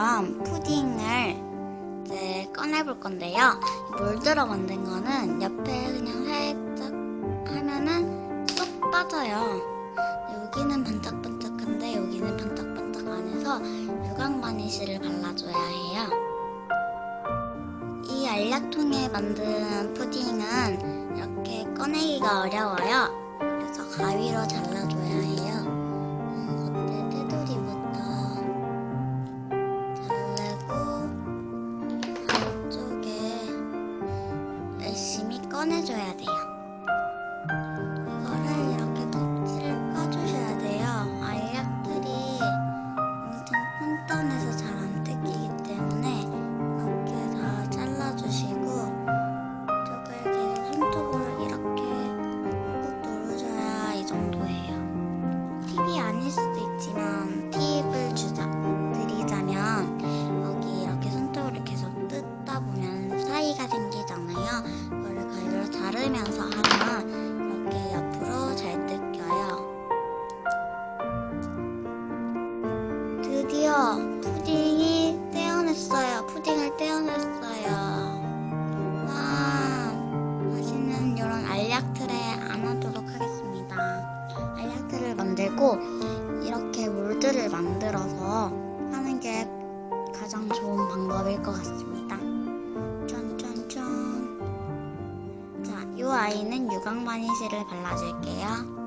만들었던 푸딩을 이제 꺼내볼 건데요. 몰드로 만든 거는 옆에 그냥 살짝 하면은 쏙 빠져요. 여기는 반짝반짝한데 여기는 반짝반짝 안 해서 유광 바니쉬를 발라줘야 해요. 이 알약통에 만든 푸딩은 이렇게 꺼내기가 어려워요. 그래서 가위로 잘라줘야 해요. 꺼내줘야 돼요. 만들고 이렇게 몰드를 만들어서 하는 게 가장 좋은 방법일 것 같습니다. 짠짠짠. 자, 이 아이는 유광 바니쉬를 발라줄게요.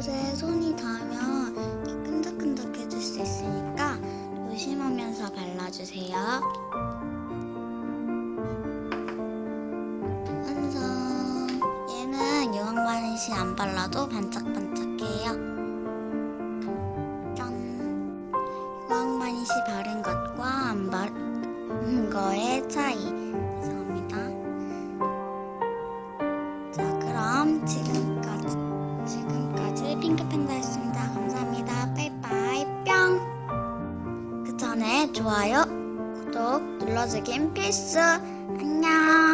곳에 손이 닿으면 끈적끈적해질 수 있으니까 조심하면서 발라주세요. 완성. 얘는 바니쉬 안 발라도 반짝반짝해요. 짠. 바니쉬 바른 것과 안 바른 거의 차이. 핑크팬더였습니다. 감사합니다. 빠이빠이 뿅. 그 전에 좋아요, 구독 눌러주긴 필수. 안녕.